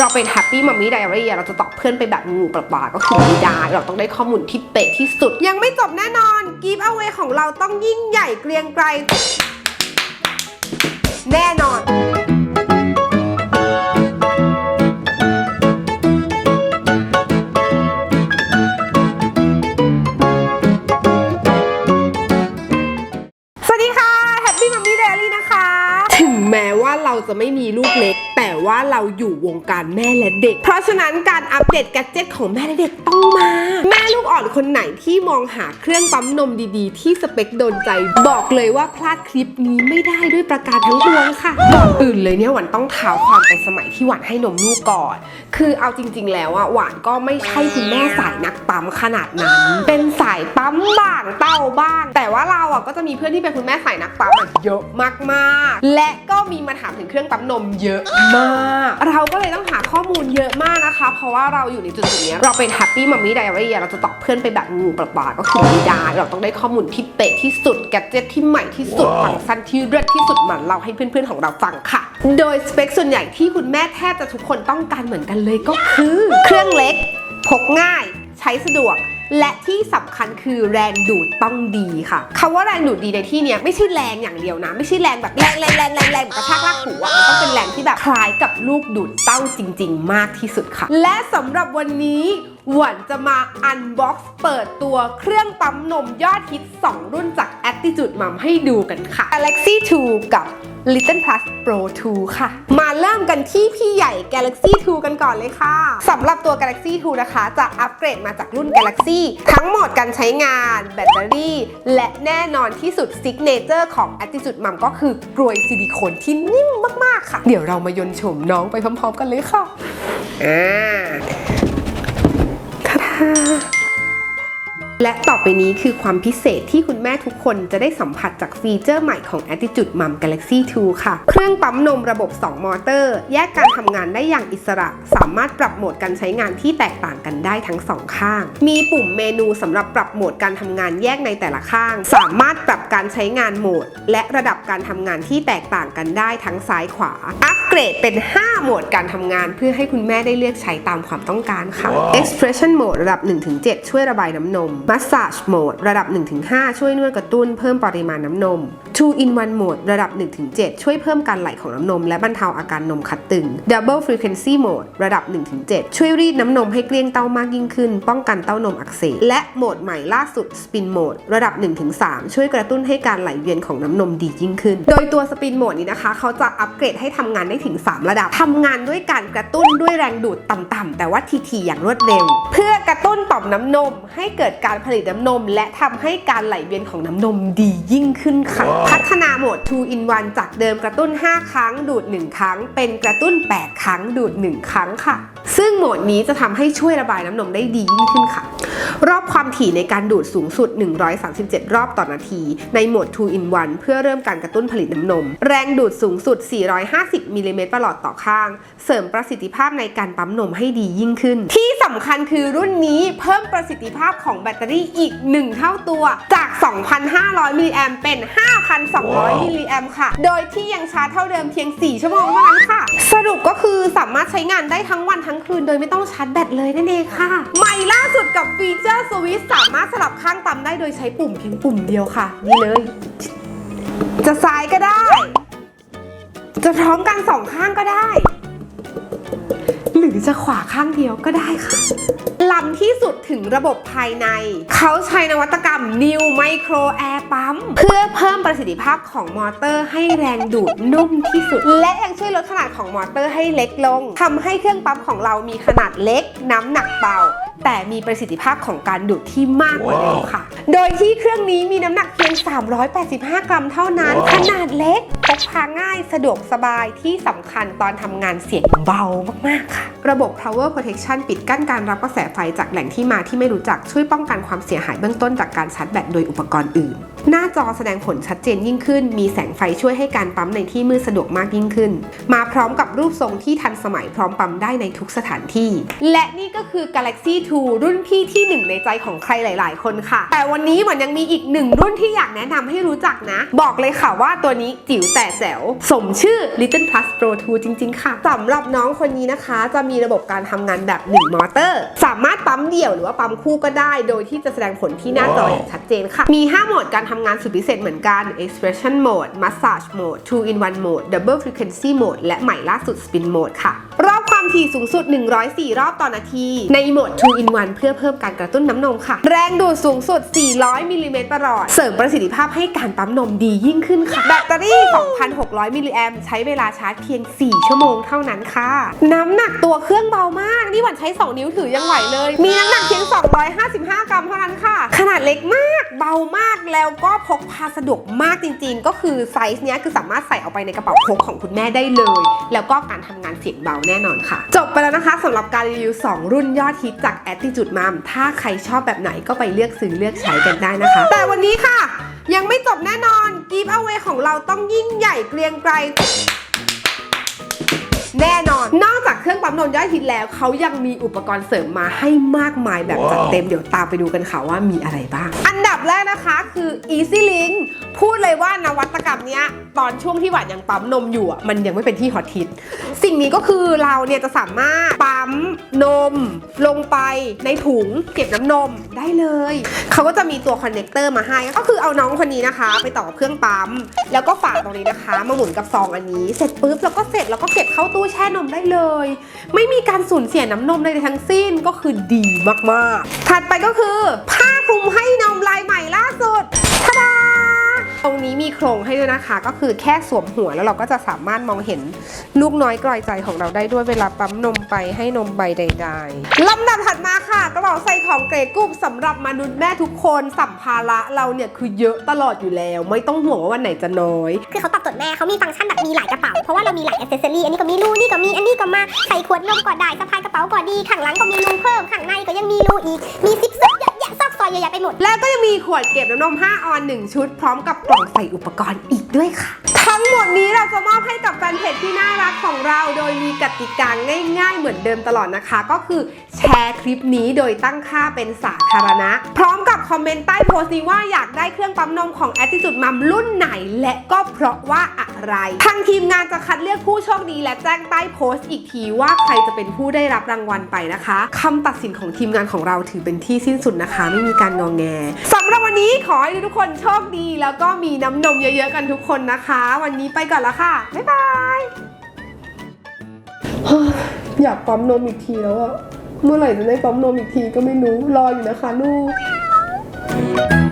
เราเป็นแฮปปี้มัมมี่ไดอารี่เราจะตอบเพื่อนไปแบบงูปลาปลาก็คือไม่ได้เราต้องได้ข้อมูลที่เป๊ะที่สุด ยังไม่จบแน่นอนกีบเอาไว้ของเราต้องยิ่งใหญ่เกรียงไกรแน่นอน เราอยู่วงการแม่และเด็ก เพราะฉะนั้นการอัปเดตแกดเจิตของแม่และเด็กต้องมา แม่ลูกอ่อนคนไหนที่มองหาเครื่องปั๊มนมดีๆ ที่สเปคโดนใจ บอกเลยว่าพลาดคลิปนี้ไม่ได้ด้วยประการทั้งปวงค่ะก่อนอื่นเลยเนี่ยหวานต้องเท้าความไปสมัยที่หวานให้นมลูกก่อน คือเอาจริง ๆ แล้วอะหวานก็ไม่ใช่คุณแม่สายนักปั๊มขนาดนั้น เป็นสายปั๊มบ้างเต้าบ้าง แต่ว่าเราอะก็จะมีเพื่อนที่เป็นคุณแม่สายนักปั๊มอะเยอะมากๆ และก็มีมาถามถึงเครื่องปั๊มนมเยอะมากเราก็เลยต้องหาข้อมูลเยอะมากนะคะ เพราะว่าเราอยู่ในจุดๆเนี้ยเราเป็น Happy Mommy Diary อะเราจะตอบเพื่อนไปแบบงูปลาปลาก็คือไม่ได้เราต้องได้ข้อมูลที่เป๊ะที่สุดแกดเจิตที่ใหม่ที่สุดฟังก์ชันที่เลิศที่สุดมาเราให้เพื่อนๆของเราฟังค่ะ โดยสเปคส่วนใหญ่ที่คุณแม่แทบจะทุกคนต้องการเหมือนกันเลยก็คือ เครื่องเล็ก พกง่าย ใช้สะดวก และที่สำคัญคือแรงดูดต้องดีค่ะคาว่าแรงดูดดีในที่นี้ไม่ใช่แรงอย่างเดียวนะ ไม่ใช่แรงแบบแรงแรงแรงแรงแรงแบบกระชากลากถูอะมันต้องเป็นแรงที่แบบคล้ายกับลูกดูดเต้าจริง ๆ มากที่สุดค่ะ และสำหรับวันนี้ หวันจะมาอันบ็อกซ์เปิดตัวเครื่องปั๊มนมยอดฮิต 2 รุ่นจาก Attitude Mom ให้ดูกันค่ะ Galaxy 2 กับ Little Plus Pro 2 ค่ะ มาเริ่มกันที่พี่ใหญ่ Galaxy 2 กันก่อนเลยค่ะสำหรับตัว Galaxy 2 นะคะ จะอัปเกรดมาจากรุ่น Galaxy ทั้งโหมดการใช้งาน แบตเตอรี่ และแน่นอนที่สุด Signature ของ Attitude Mom ก็คือกรวยซิลิโคนที่นิ่มมาก ๆ ค่ะ เดี๋ยวเรามายนต์โฉมน้องไปพร้อม ๆ กันเลยค่ะอ่า ทาดา และต่อไปนี้คือความพิเศษที่คุณแม่ทุกคนจะได้สัมผัสจากฟีเจอร์ใหม่ของ Attitude Mom Galaxy 2 ค่ะ เครื่องปั๊มนมระบบ 2 มอเตอร์ แยกการทำงานได้อย่างอิสระ สามารถปรับโหมดการใช้งานที่แตกต่างกันได้ทั้งสองข้าง มีปุ่มเมนูสำหรับปรับโหมดการทำงานแยกในแต่ละข้าง สามารถปรับการใช้งานโหมด และระดับการทำงานที่แตกต่างกันได้ทั้งซ้ายขวา อัปเกรดเป็น 5 โหมดการทำงานเพื่อให้คุณแม่ได้เลือกใช้ตามความต้องการค่ะ Expression Mode ระดับ 1-7 ช่วยระบายน้ำนม Massage Mode ระดับ 1-5 ช่วยนวดกระตุ้นเพิ่มปริมาณน้ำนม 2 in 1 Mode ระดับ 1-7 ช่วยเพิ่มการไหลของน้ำนม และบรรเทาอาการนมคัดตึง Double Frequency Mode ระดับ 1-7 ช่วยรีดน้ำนมให้เกลี้ยงเต้ามากยิ่งขึ้น ป้องกันเต้านมอักเสบ และโหมดใหม่ล่าสุด Spin Mode ระดับ 1-3 ช่วยกระตุ้นให้การไหลเวียนของน้ำนมดียิ่งขึ้น โดยตัว Spin Mode นี้นะคะ เขาจะอัปเกรดให้ทำงานได้ถึง 3 ระดับทำงานด้วยการกระตุ้นด้วยแรงดูดต่ำๆแต่ว่าทีๆอย่างรวดเร็ว เพื่อกระตุ้นต่อมน้ำนมให้เกิดการผลิตน้ำนม และทำให้การไหลเวียนของน้ำนมดียิ่งขึ้นค่ะ พัฒนาโหมด 2 in 1 จากเดิมกระตุ้น 5 ครั้งดูด 1 ครั้ง เป็นกระตุ้น 8 ครั้งดูด 1 ครั้งค่ะ ซึ่งโหมดนี้จะทำให้ช่วยระบายน้ำนมได้ดียิ่งขึ้นค่ะ รอบความถี่ในการดูดสูงสุด 137 รอบต่อนาที ในโหมด 2 in 1 เพื่อเริ่มการกระตุ้นผลิตน้ำนม แรงดูดสูงสุด 450มิลลิเมตรประหลอดต่อข้าง เสริมประสิทธิภาพในการปั๊มนมให้ดียิ่งขึ้น ที่สำคัญคือรุ่นนี้เพิ่มประสิทธิภาพของแบตเตอรี่อีก 1 เท่าตัว จาก 2,500 มิลลิแอมเป็น 5,200 มิลลิแอมค่ะ โดยที่ยังชาร์จเท่าเดิมเพียง 4 ชั่วโมงเท่านั้นค่ะสรุปก็คือสามารถใช้งานได้ทั้งวันทั้งคืน โดยไม่ต้องชาร์จแบตเลยนั่นเองค่ะ ใหม่ล่าสุดกับฟีเจอร์สวิตสามารถสลับข้างปั๊มได้โดยใช้ปุ่มเพียงปุ่มเดียวค่ะ นี่เลย จะซ้ายก็ได้ จะพร้อมกันสองข้างก็ได้ หรือจะขวาข้างเดียวก็ได้ค่ะ ล้ำที่สุดถึงระบบภายใน เขาใช้นวัตกรรม New Micro Air Pump เพื่อเพิ่มประสิทธิภาพของมอเตอร์ให้แรงดูดนุ่มที่สุด และยังช่วยลดขนาดของมอเตอร์ให้เล็กลงทำให้เครื่องปั๊มของเรามีขนาดเล็ก น้ำหนักเบาแต่มีประสิทธิภาพของการดูดที่มากกว่าเดิมค่ะ โดยที่เครื่องนี้มีน้ำหนักเพียง 385 กรัมเท่านั้น ขนาดเล็กพกพาง่ายสะดวกสบายที่สำคัญตอนทำงานเสียงเบามากๆค่ะ ระบบ power protection ปิดกั้นการรับกระแสไฟจากแหล่งที่มาที่ไม่รู้จักช่วยป้องกันความเสียหายเบื้องต้นจากการชาร์จแบตโดยอุปกรณ์อื่น หน้าจอแสดงผลชัดเจนยิ่งขึ้น มีแสงไฟช่วยให้การปั๊มในที่มืดสะดวกมากยิ่งขึ้น มาพร้อมกับรูปทรงที่ทันสมัยพร้อมปั๊มได้ในทุกสถานที่ และนี่ก็คือ Galaxy 2 รุ่นพี่ที่หนึ่งในใจของใครหลาย ๆ คนค่ะแต่วันวันนี้เหมือนยังมีอีกหนึ่งรุ่นที่อยากแนะนำให้รู้จักนะ บอกเลยค่ะว่าตัวนี้จิ๋วแต่แจ๋ว สมชื่อ Little Plus Pro 2 จริง ๆ ค่ะสำหรับน้องคนนี้นะคะ จะมีระบบการทำงานแบบ 1 มอเตอร์ สามารถปั๊มเดี่ยวหรือว่าปั๊มคู่ก็ได้ โดยที่จะแสดงผลที่หน้าจออย่างชัดเจนค่ะ มี 5 โหมดการทำงานสุดพิเศษเหมือนกัน Expression Mode Massage Mode 2 in 1 Mode Double Frequency Mode และใหม่ล่าสุด Spin Mode ค่ะ ความถี่สูงสุด 104 รอบต่อนาที ในโหมด 2 in 1 เพื่อเพิ่มการกระตุ้นน้ำนมค่ะ แรงดูดสูงสุด 400 มิลลิเมตรประหลอด เสริมประสิทธิภาพให้การปั๊มนมดียิ่งขึ้นค่ะ แบตเตอรี่ 2,600 มิลลิแอมใช้เวลาชาร์จเพียง 4 ชั่วโมงเท่านั้นค่ะ น้ำหนักตัวเครื่องเบามาก นี่หวันใช้ 2 นิ้วถือยังไหวเลย มีน้ำหนักเพียง 255 กรัมเท่านั้นค่ะ ขนาดเล็กมาก เบามาก แล้วก็พกพาสะดวกมากจริง ๆ ก็คือไซส์เนี้ยคือสามารถใส่เอาไปในกระเป๋าพกของคุณแม่ได้เลย แล้วก็การทำงานเสียงเบาแน่นอนค่ะจบไปแล้วนะคะสำหรับการรีวิว 2 รุ่นยอดฮิตจาก Attitude Mom ถ้าใครชอบแบบไหนก็ไปเลือกซื้อเลือกใช้กันได้นะคะ แต่วันนี้ค่ะ ยังไม่จบแน่นอน Give Away ของเราต้องยิ่งใหญ่เกรียงไกรแน่นอน เครื่องปั๊มนมยอดฮิตแล้วเขายังมีอุปกรณ์เสริมมาให้มากมายแบบจัดเต็มเดี๋ยวตามไปดูกันค่ะว่ามีอะไรบ้าง อันดับแรกนะคะคือ Easy Link พูดเลยว่านวัตกรรมเนี้ยตอนช่วงที่หวานยังปั๊มนมอยู่อะมันยังไม่เป็นที่ฮอตฮิตสิ่งนี้ก็คือเราเนี่ยจะสามารถปั๊มนม ลงไปในถุงเก็บน้ำนมได้เลยเขาก็จะมีตัวคอนเนคเตอร์มาให้ก็คือเอาน้องคนนี้นะคะ ไปต่อกับเครื่องปั๊ม แล้วก็ฝาตรงนี้นะคะ มาหมุนกับซองอันนี้ เสร็จปุ๊บแล้วก็เสร็จแล้วก็เก็บเข้าตู้แช่นมได้เลยไม่มีการสูญเสียน้ำนมใดทั้งสิ้นก็คือดีมากๆ ถัดไปก็คือ ผ้าคลุมให้นมลายใหม่ล่าสุดทะดา ตรงนี้มีโครงให้ด้วยนะคะ ก็คือแค่สวมหัวแล้วเราก็จะสามารถมองเห็นลูกน้อยกลอยใจของเราได้ด้วยเวลาปั๊มนมไปให้นมใบใดๆลำดับถัดมาค่ะ กระเป๋าใส่ของเกรดกรุ๊ปสำหรับมนุษย์แม่ทุกคนสัมภาระเราเนี่ยคือเยอะตลอดอยู่แล้ว ไม่ต้องห่วงว่าวันไหนจะน้อย คือเขาตอบโจทย์แม่เขามีฟังก์ชันแบบมีหลายกระเป๋า เพราะว่าเรามีหลายอ c เซอรี่อันนี้ก็มีรูนี่ก็มีอันนี้ก็มาใส่ขวดนมก็ได้สะพายกระเป๋าก็ดีข้างหลังก็มีรูเพิ่มข้างในก็ยังมีรูอีกมีซิปซับ เยอะแยะซอกซอยเยอะแยะไปหมด แล้วก็ยังมีขวดเก็บน้ำนม 5 ออน 1 ชุด พร้อมกับกล่องใส่อุปกรณ์อีกด้วยค่ะ ทั้งหมดนี้เราจะมอบให้กับแฟนเพจที่น่ารักของเรา โดยมีกติกาง่าย ๆ เหมือนเดิมตลอดนะคะ ก็คือ ชร์คลิปนี้โดยตั้งค่าเป็นสาธารณะ พร้อมกับคอมเมนต์ใต้โพสต์นี้ว่าอยากได้เครื่องปั๊มนมของ Attitude Mom รุ่นไหน และก็เพราะว่าอะไร ทางทีมงานจะคัดเลือกผู้โชคดีและแจ้งใต้โพสต์อีกทีว่าใครจะเป็นผู้ได้รับรางวัลไปนะคะคำตัดสินของทีมงานของเราถือเป็นที่สิ้นสุดนะคะ ไม่มีการงองแงสำหรับวันนี้ขอให้ทุกคนโชคดีแล้วก็มีน้ำนมเยอะๆกันทุกคนนะคะ วันนี้ไปก่อนล้วค่ะ บ๊ายบายอยากปั๊มนมอีกทีแล้วอะ เมื่อไหร่จะได้ปั๊มนมอีกทีก็ไม่รู้ รออยู่นะคะลูก